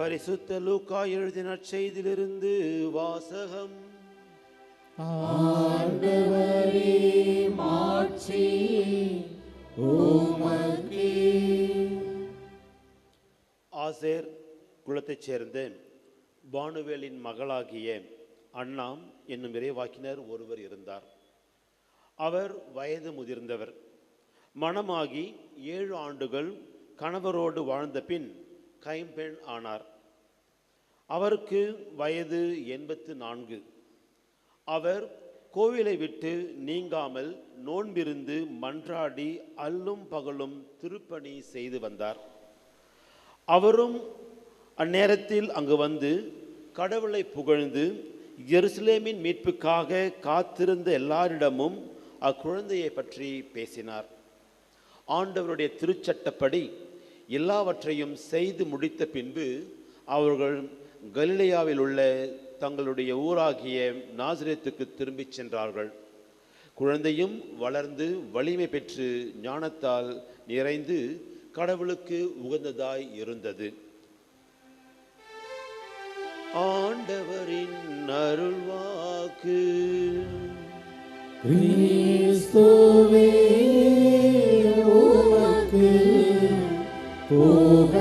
பரிசுத்த லூக்கா எழுதின செய்திலிருந்து வாசகம். ஆசேர் குலத்தைச் சேர்ந்த பானுவேலின் மகளாகிய அண்ணாம் என்னும் இறைவாக்கினர் ஒருவர் இருந்தார். அவர் வயது முதிர்ந்தவர். மணமாகி ஏழு ஆண்டுகள் கணவரோடு வாழ்ந்த பின் கைம்பெண் ஆனார். அவருக்கு வயது எண்பத்து நான்கு. அவர் கோவிலை விட்டு நீங்காமல் நோன்பிருந்து மன்றாடி அல்லும் பகலும் திருப்பணி செய்து வந்தார். அவரும் அந்நேரத்தில் அங்கு வந்து கடவுளை புகழ்ந்து எருசலேமின் மீட்புக்காக காத்திருந்த எல்லாரிடமும் அக்குழந்தையை பற்றி பேசினார். ஆண்டவருடைய திருச்சட்டப்படி எல்லாவற்றையும் செய்து முடித்த பின்பு அவர்கள் கலிலேயாவில் உள்ள தங்களுடைய ஊராகிய நாசிரியத்துக்கு திரும்பிச் சென்றார்கள். குழந்தையும் வளர்ந்து வலிமை பெற்று ஞானத்தால் நிறைந்து கடவுளுக்கு உகந்ததாய் இருந்தது. ஆண்டவரின் அருள்வாக்கு. கிறிஸ்துவே O